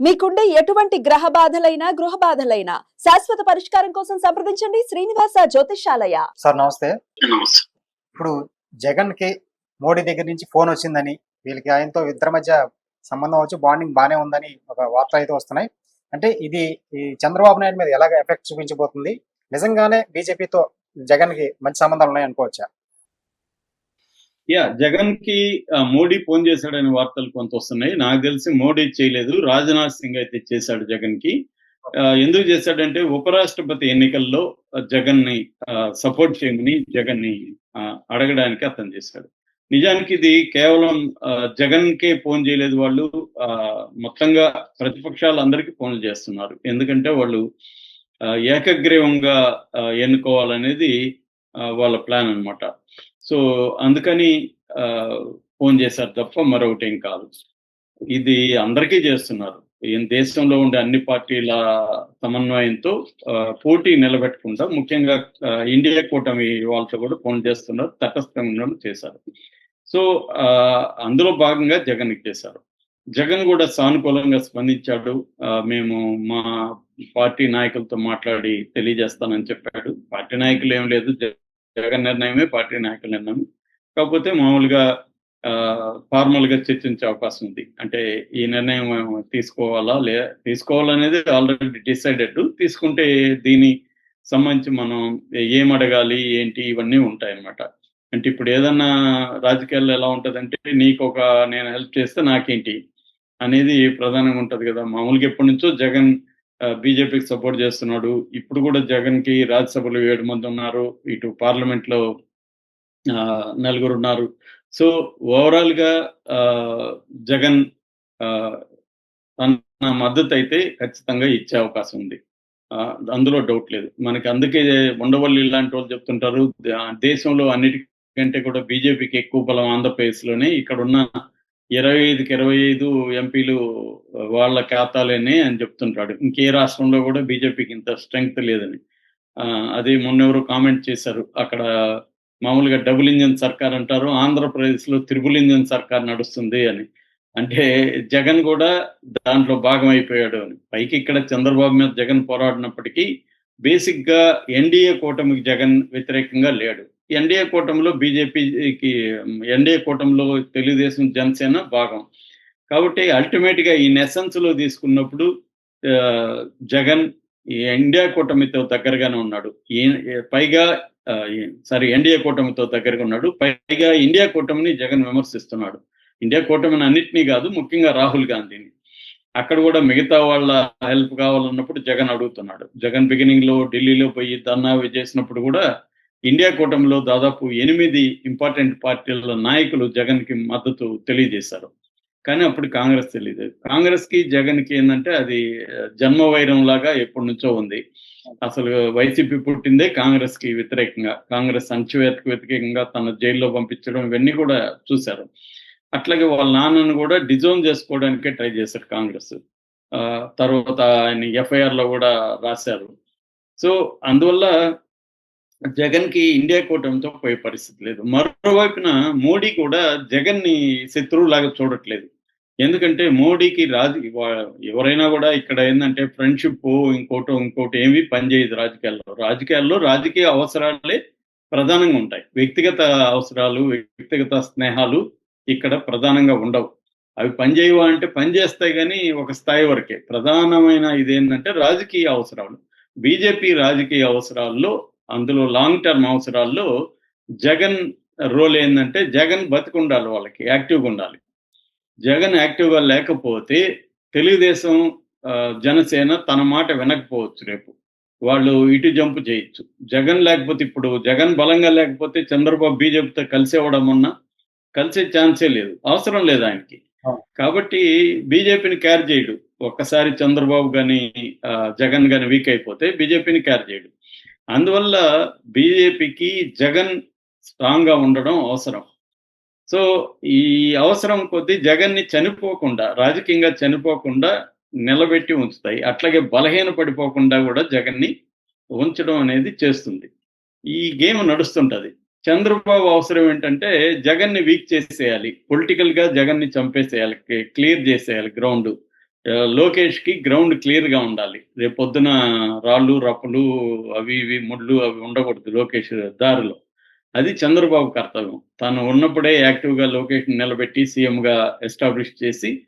మీకుండే ఎటువంటి గ్రహ బాధలైనా గృహ బాధలైనా శాశ్వత పరిష్కారం కోసం సంప్రదించండి శ్రీనివాస జ్యోతిషాలయ సార్ నమస్తే. ఇప్పుడు జగన్కి మోడీ దగ్గర నుంచి ఫోన్ వచ్చిందని వీళ్ళకి ఆయనతో ఇద్దరి మధ్య సంబంధం వచ్చి బాండింగ్ బాగానే ఉందని ఒక వార్త అయితే వస్తున్నాయి. అంటే ఇది ఈ చంద్రబాబు నాయుడు మీద ఎలాగ ఎఫెక్ట్ చూపించబోతుంది? నిజంగానే బీజేపీతో జగన్కి మంచి సంబంధాలు ఉన్నాయి అనుకోవచ్చా యా జగన్కి మోడీ ఫోన్ చేశాడని వార్తలు కొంత వస్తున్నాయి. నాకు తెలిసి మోడీ చేయలేదు. రాజ్నాథ్ సింగ్ అయితే చేశాడు జగన్కి ఎందుకు చేశాడంటే ఉపరాష్ట్రపతి ఎన్నికల్లో జగన్ని సపోర్ట్ చేయమని జగన్ని అడగడానికి అతను చేశాడు. నిజానికి ఇది కేవలం జగన్ కే ఫోన్ చేయలేదు వాళ్ళు. ఆ, మొత్తంగా ప్రతిపక్షాలందరికీ ఫోన్లు చేస్తున్నారు. ఎందుకంటే వాళ్ళు ఏకగ్రీవంగా ఎన్నుకోవాలనేది వాళ్ళ ప్లాన్ అన్నమాట. సో అందుకని ఆ, ఫోన్ చేశారు తప్ప మరొకటి ఏం కాదు. ఇది అందరికీ చేస్తున్నారు. ఈ దేశంలో ఉండే అన్ని పార్టీల సమన్వయంతో ఆ, పోటీ నిలబెట్టకుండా ముఖ్యంగా ఇండియా కూటమి వాళ్ళతో కూడా ఫోన్ చేస్తున్నారు తటస్థంగా చేశారు. సో అందులో భాగంగా జగన్కి చేశారు. జగన్ కూడా సానుకూలంగా స్పందించాడు. మేము మా పార్టీ నాయకులతో మాట్లాడి తెలియజేస్తానని చెప్పాడు. పార్టీ నాయకులు ఏం లేదు జగన్ నిర్ణయమే పార్టీ నాయకుల నిర్ణయం. కాకపోతే మామూలుగా ఫార్మల్గా చర్చించే అవకాశం ఉంది. అంటే ఈ నిర్ణయం తీసుకోవాలా లే తీసుకోవాలనేది ఆల్రెడీ డిసైడెడ్. తీసుకుంటే దీని సంబంధించి మనం ఏం అడగాలి ఏంటి ఇవన్నీ ఉంటాయి అన్నమాట అంటే ఇప్పుడు ఏదన్నా రాజకీయాల్లో ఎలా ఉంటదంటే నీకు ఒక నేను హెల్ప్ చేస్తే నాకేంటి? అనేది ప్రధానంగా ఉంటది కదా. మామూలుగా ఎప్పటి నుంచో జగన్ బీజేపీకి సపోర్ట్ చేస్తున్నాడు. ఇప్పుడు కూడా జగన్కి రాజ్యసభలో ఏడు మంది ఉన్నారు. ఇటు పార్లమెంట్లో ఆ, నలుగురు ఉన్నారు. సో ఓవరాల్గా ఆ, జగన్ ఆ, తన మద్దతు అయితే ఖచ్చితంగా ఇచ్చే అవకాశం ఉంది. ఆ, అందులో డౌట్ లేదు. మనకి అందుకే ఉండవల్లి ఇలాంటి వాళ్ళు చెప్తుంటారు. దేశంలో అన్నిటికంటే కూడా బీజేపీకి ఎక్కువ బలం ఆంధ్రప్రదేశ్లోనే ఇక్కడ ఉన్న ఇరవై ఐదుకి ఇరవై ఐదు ఎంపీలు వాళ్ళ ఖాతాలేనే అని చెప్తుంటాడు. ఇంకే రాష్ట్రంలో కూడా బీజేపీకి ఇంత స్ట్రెంగ్త్ లేదని. అది మొన్న ఎవరు కామెంట్ చేశారు. అక్కడ మామూలుగా డబుల్ ఇంజన్ సర్కార్ అంటారు ఆంధ్రప్రదేశ్లో త్రిబుల్ ఇంజన్ సర్కార్ నడుస్తుంది అని. అంటే జగన్ కూడా దాంట్లో భాగం అయిపోయాడు అని. పైకి ఇక్కడ చంద్రబాబు మీద జగన్ పోరాడినప్పటికీ బేసిక్గా ఎన్డీఏ కూటమికి జగన్ వ్యతిరేకంగా లేడు. ఎన్డీఏ కూటమిలో బీజేపీకి ఎన్డీఏ కూటమిలో తెలుగుదేశం జనసేన భాగం. కాబట్టి అల్టిమేట్గా ఈ నెసెన్స్లో తీసుకున్నప్పుడు జగన్ ఈ ఇండియా కూటమితో దగ్గరగానే ఉన్నాడు. ఈ- పైగా సారీ ఎన్డీఏ కూటమితో దగ్గరగా ఉన్నాడు. పైగా ఇండియా కూటమిని జగన్ విమర్శిస్తున్నాడు. ఇండియా కూటమిని అన్నింటినీ కాదు ముఖ్యంగా రాహుల్ గాంధీని. అక్కడ కూడా మిగతా వాళ్ళ హెల్ప్ కావాలన్నప్పుడు జగన్ అడుగుతున్నాడు. జగన్ బిగినింగ్లో ఢిల్లీలో పోయి ధర్నా చేసినప్పుడు కూడా ఇండియా కూటమిలో దాదాపు ఎనిమిది ఇంపార్టెంట్ పార్టీల నాయకులు జగన్కి మద్దతు తెలియజేశారు. కానీ అప్పుడు కాంగ్రెస్ తెలియదు కాంగ్రెస్కి జగన్కి ఏంటంటే అది జన్మ వైరం లాగా ఎప్పటి నుంచో ఉంది. అసలు వైసీపీ పుట్టిందే కాంగ్రెస్కి వ్యతిరేకంగా. కాంగ్రెస్ అణచివేతకు వ్యతిరేకంగా తన జైల్లో పంపించడం ఇవన్నీ కూడా చూశారు. అట్లాగే వాళ్ళ నాన్నను కూడా డిజోన్ చేసుకోవడానికే ట్రై చేశారు కాంగ్రెస్. ఆ, తర్వాత ఆయన ఎఫ్ఐఆర్లో కూడా రాశారు. సో అందువల్ల జగన్కి ఇండియా కూటమితో పోయే పరిస్థితి లేదు. మరోవైపున మోడీ కూడా జగన్ని శత్రువులాగా చూడట్లేదు. ఎందుకంటే మోడీకి రాజ ఎవరైనా కూడా ఇక్కడ ఏంటంటే ఫ్రెండ్షిప్ ఇంకోటి ఇంకోటి ఏమి పనిచేయదు రాజకీయాల్లో. రాజకీయాల్లో రాజకీయ అవసరాలే ప్రధానంగా ఉంటాయి. వ్యక్తిగత అవసరాలు వ్యక్తిగత స్నేహాలు ఇక్కడ ప్రధానంగా ఉండవు. అవి పనిచేయవా అంటే పనిచేస్తాయి కానీ ఒక స్థాయి వరకే. ప్రధానమైన ఇదేంటంటే రాజకీయ అవసరాలు. బీజేపీ రాజకీయ అవసరాల్లో అందులో లాంగ్ టర్మ్ అవసరాల్లో జగన్ రోల్ ఏంటంటే జగన్ బతికుండాలి వాళ్ళకి యాక్టివ్గా ఉండాలి. జగన్ యాక్టివ్గా లేకపోతే తెలుగుదేశం జనసేన తన మాట వినకపోవచ్చు రేపు. వాళ్ళు ఇటు జంపు చేయొచ్చు. జగన్ లేకపోతే ఇప్పుడు జగన్ బలంగా లేకపోతే చంద్రబాబు బీజేపీతో కలిసి అవ్వడం ఉన్నా కలిసే ఛాన్సే లేదు. అవసరం లేదు ఆయనకి. కాబట్టి బీజేపీని క్యార్ చేయడు. ఒక్కసారి చంద్రబాబు గాని ఆ, జగన్ గాని వీక్ అయిపోతే బీజేపీని క్యార్ చేయడు. అందువల్ల బీజేపీకి జగన్ స్ట్రాంగ్గా ఉండడం అవసరం. సో ఈ అవసరం కొద్దీ జగన్ని చనిపోకుండా రాజకీయంగా చనిపోకుండా నిలబెట్టి ఉంచుతాయి. అట్లాగే బలహీన పడిపోకుండా కూడా జగన్ని ఉంచడం అనేది చేస్తుంది. ఈ గేమ్ నడుస్తుంటది. చంద్రబాబు అవసరం ఏంటంటే జగన్ని వీక్ చేసేయాలి. పొలిటికల్గా జగన్ని చంపేసేయాలి. క్లియర్ చేసేయాలి గ్రౌండ్. లోకేష్కి గ్రౌండ్ క్లియర్గా ఉండాలి. రేపు పొద్దున రాళ్ళు రప్పలు అవి ఇవి ముళ్ళు అవి ఉండకూడదు లోకేష్ దారిలో. అది చంద్రబాబు కర్తవ్యం. తను ఉన్నప్పుడే యాక్టివ్గా లోకేష్ నిలబెట్టి సీఎం గా ఎస్టాబ్లిష్ చేసి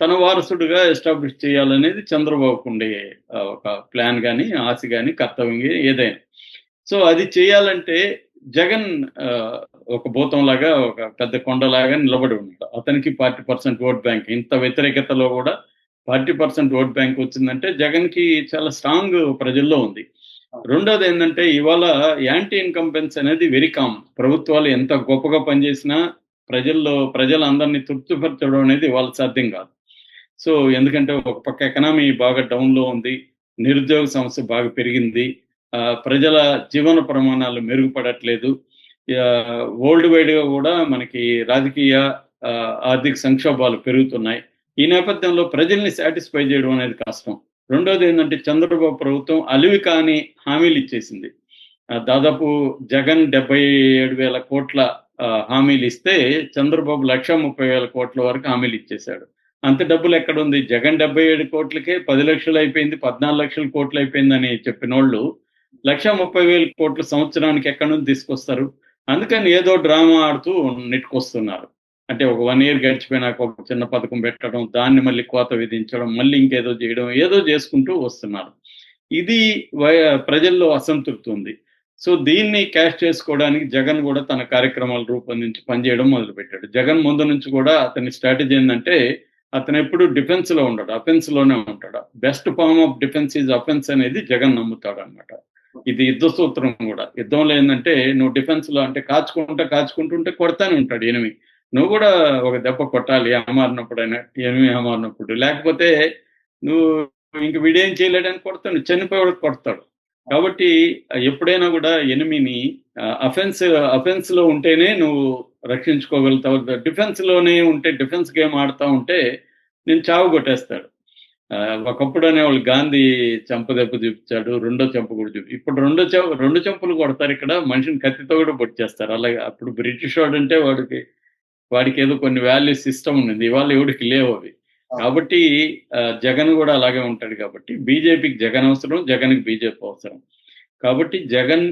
తన వారసుడుగా ఎస్టాబ్లిష్ చేయాలనేది చంద్రబాబుకు ఉండే ఒక ప్లాన్ కానీ ఆశ కానీ కర్తవ్యం ఏదైనా. సో అది చేయాలంటే జగన్ ఒక భూతంలాగా ఒక పెద్ద కొండలాగా నిలబడి ఉన్నాడు. అతనికి పార్టీ పర్సెంట్ ఓట్ బ్యాంక్. ఇంత వ్యతిరేకతలో కూడా ఫార్టీ పర్సెంట్ ఓట్ బ్యాంక్ వచ్చిందంటే జగన్కి చాలా స్ట్రాంగ్ ప్రజల్లో ఉంది. రెండోది ఏంటంటే ఇవాళ యాంటీ ఇన్కంపెన్స్ అనేది వెరీ కామన్ ప్రభుత్వాలు ఎంత గొప్పగా పనిచేసినా ప్రజల్లో ప్రజలందరినీ తృప్తిపరచడం అనేది ఇవాళ సాధ్యం కాదు. సో ఎందుకంటే ఒక పక్క ఎకనామీ బాగా డౌన్లో ఉంది నిరుద్యోగ సమస్య బాగా పెరిగింది ఆ, ప్రజల జీవన ప్రమాణాలు మెరుగుపడట్లేదు. వరల్డ్ వైడ్గా కూడా మనకి రాజకీయ ఆర్థిక సంక్షోభాలు పెరుగుతున్నాయి. ఈ నేపథ్యంలో ప్రజల్ని సాటిస్ఫై చేయడం అనేది కష్టం. రెండోది ఏంటంటే చంద్రబాబు ప్రభుత్వం అలివి కాని హామీలు ఇచ్చేసింది. దాదాపు జగన్ డెబ్బై ఏడు వేల కోట్ల హామీలు ఇస్తే చంద్రబాబు లక్ష ముప్పై వేల కోట్ల వరకు హామీలు ఇచ్చేశాడు. అంత డబ్బులు ఎక్కడుంది? జగన్ డెబ్బై ఏడు కోట్లకే పది లక్షలు అయిపోయింది పద్నాలుగు లక్షల కోట్లు అయిపోయిందని చెప్పిన వాళ్ళు లక్ష ముప్పై వేల కోట్లు సంవత్సరానికి ఎక్కడి నుంచి తీసుకొస్తారు? అందుకని ఏదో డ్రామా ఆడుతూ నెట్టుకొస్తున్నారు. అంటే ఒక వన్ ఇయర్ గడిచిపోయినాక ఒక చిన్న పథకం పెట్టడం దాన్ని మళ్ళీ కోత విధించడం మళ్ళీ ఇంకేదో చేయడం ఏదో చేసుకుంటూ వస్తున్నారు. ఇది ప్రజల్లో అసంతృప్తి ఉంది. సో దీన్ని క్యాష్ చేసుకోవడానికి జగన్ కూడా తన కార్యక్రమాలు రూపొందించి పనిచేయడం మొదలుపెట్టాడు. జగన్ ముందు నుంచి కూడా అతని స్ట్రాటజీ ఏంటంటే అతను ఎప్పుడు డిఫెన్స్లో ఉంటాడు అఫెన్స్లోనే ఉంటాడు. Best form of defence is offence అనేది జగన్ నమ్ముతాడు అనమాట ఇది యుద్ధ సూత్రం కూడా. యుద్ధంలో ఏంటంటే నువ్వు డిఫెన్స్లో అంటే కాచుకుంటా కాచుకుంటుంటే కొడతానే ఉంటాడు ఎనిమి. నువ్వు కూడా ఒక దెబ్బ కొట్టాలి అమారినప్పుడైనా ఎనిమి అమారినప్పుడు లేకపోతే నువ్వు ఇంక వీడేం చేయలేడని కొడతాడు చనిపోయేవాడు కొడతాడు. కాబట్టి ఎప్పుడైనా కూడా ఎనిమిని అఫెన్స్ అఫెన్స్లో ఉంటేనే నువ్వు రక్షించుకోగలుగుతావు. డిఫెన్స్లోనే ఉంటే డిఫెన్స్ గేమ్ ఆడుతూ ఉంటే నేను చావు కొట్టేస్తాడు. ఆ, ఒకప్పుడు అనేవాళ్ళు గాంధీ చెంప దెబ్బ చూపించాడు రెండో చెంప కూడా చూపి ఇప్పుడు రెండో చెంప రెండు చెంపలు కొడతారు ఇక్కడ మనిషిని కత్తితో కూడా పొడిచేస్తారు అలాగే అప్పుడు బ్రిటిష్ వాడు అంటే వాడికి వాడికి ఏదో కొన్ని వాల్యూస్ సిస్టమ్ ఉంది ఇవాళ ఎవడికి లేవు అవి. కాబట్టి జగన్ కూడా అలాగే ఉంటాడు కాబట్టి బీజేపీకి జగన్ అవసరం జగన్కి బీజేపీ అవసరం. కాబట్టి జగన్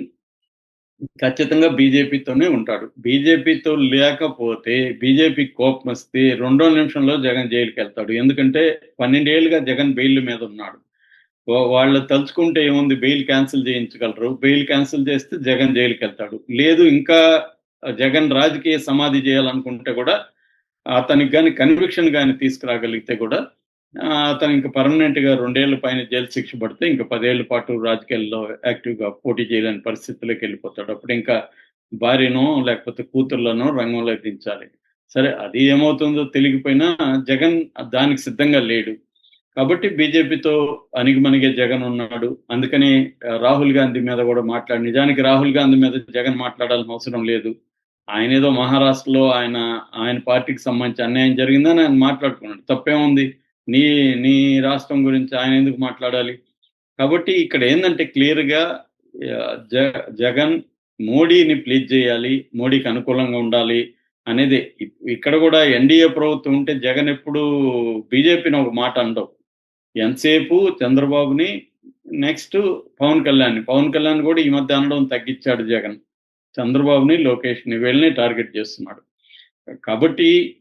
ఖచ్చితంగా బీజేపీతోనే ఉంటాడు. బీజేపీతో లేకపోతే బీజేపీ కోపం వస్తే రెండో నిమిషంలో జగన్ జైలుకి వెళ్తాడు ఎందుకంటే పన్నెండేళ్ళుగా జగన్ బెయిల్ మీద ఉన్నాడు. వాళ్ళు తలుచుకుంటే ఏముంది? బెయిల్ క్యాన్సిల్ చేయించగలరు. బెయిల్ క్యాన్సిల్ చేస్తే జగన్ జైలుకి వెళ్తాడు లేదు ఇంకా జగన్ రాజకీయ సమాధి చేయాలనుకుంటే కూడా అతనికి కానీ కన్విక్షన్ కానీ తీసుకురాగలిగితే కూడా అతను ఇంకా పర్మనెంట్గా రెండేళ్ళ పైన జైలు శిక్ష పడితే ఇంకా పదేళ్ళ పాటు రాజకీయాల్లో యాక్టివ్గా పోటీ చేయలేని పరిస్థితుల్లోకి వెళ్ళిపోతాడు. అప్పుడు ఇంకా భార్యనో లేకపోతే కూతుర్లను రంగంలో దించాలి సరే అది ఏమవుతుందో తెలియకపోయినా జగన్ దానికి సిద్ధంగా లేడు. కాబట్టి బీజేపీతో అణిగిమణిగే జగన్ ఉన్నాడు. అందుకని రాహుల్ గాంధీ మీద కూడా మాట్లాడి నిజానికి రాహుల్ గాంధీ మీద జగన్ మాట్లాడాల్సిన అవసరం లేదు. ఆయన ఏదో మహారాష్ట్రలో ఆయన ఆయన పార్టీకి సంబంధించి అన్యాయం జరిగిందని ఆయన మాట్లాడుకున్నాడు. తప్పేముంది? నీ నీ రాష్ట్రం గురించి ఆయన ఎందుకు మాట్లాడాలి? కాబట్టి ఇక్కడ ఏంటంటే క్లియర్గా జ జగన్ మోడీని ప్లీజ్ చేయాలి మోడీకి అనుకూలంగా ఉండాలి అనేది. ఇక్కడ కూడా ఎన్డీఏ ప్రభుత్వం ఉంటే జగన్ ఎప్పుడు బీజేపీని ఒక మాట అనడం ఎంతసేపు చంద్రబాబుని నెక్స్ట్ పవన్ కళ్యాణ్ పవన్ కళ్యాణ్ కూడా ఈ మధ్య అనడం తగ్గించాడు జగన్. చంద్రబాబుని లోకేష్ని వీళ్ళని టార్గెట్ చేస్తున్నాడు. కాబట్టి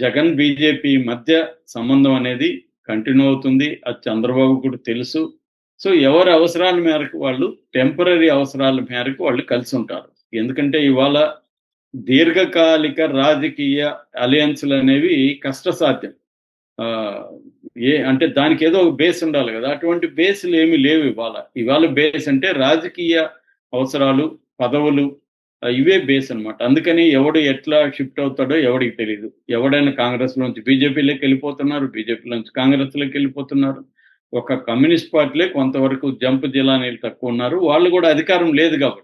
జగన్ బీజేపీ మధ్య సంబంధం అనేది కంటిన్యూ అవుతుంది. అది చంద్రబాబు కూడా తెలుసు. సో ఎవరి అవసరాల మేరకు వాళ్ళు టెంపరీ అవసరాల మేరకు వాళ్ళు కలిసి ఉంటారు. ఎందుకంటే ఇవాళ దీర్ఘకాలిక రాజకీయ అలయన్స్లు అనేవి కష్టసాధ్యం. ఆ, ఏ అంటే దానికి ఏదో ఒక బేస్ ఉండాలి కదా. అటువంటి బేస్లు ఏమి లేవు ఇవాళ. ఇవాళ బేస్ అంటే రాజకీయ అవసరాలు పదవులు ఇవే బేస్ అన్నమాట. అందుకని ఎవడు ఎట్లా షిఫ్ట్ అవుతాడో ఎవడికి తెలియదు ఎవడైనా కాంగ్రెస్ లోంచి బీజేపీలోకి వెళ్ళిపోతున్నారు బీజేపీ నుంచి కాంగ్రెస్ వెళ్ళిపోతున్నారు. ఒక కమ్యూనిస్ట్ పార్టీలే కొంతవరకు జంప్ నీళ్ళు తక్కువ ఉన్నారు. వాళ్ళు కూడా అధికారం లేదు కాబట్టి.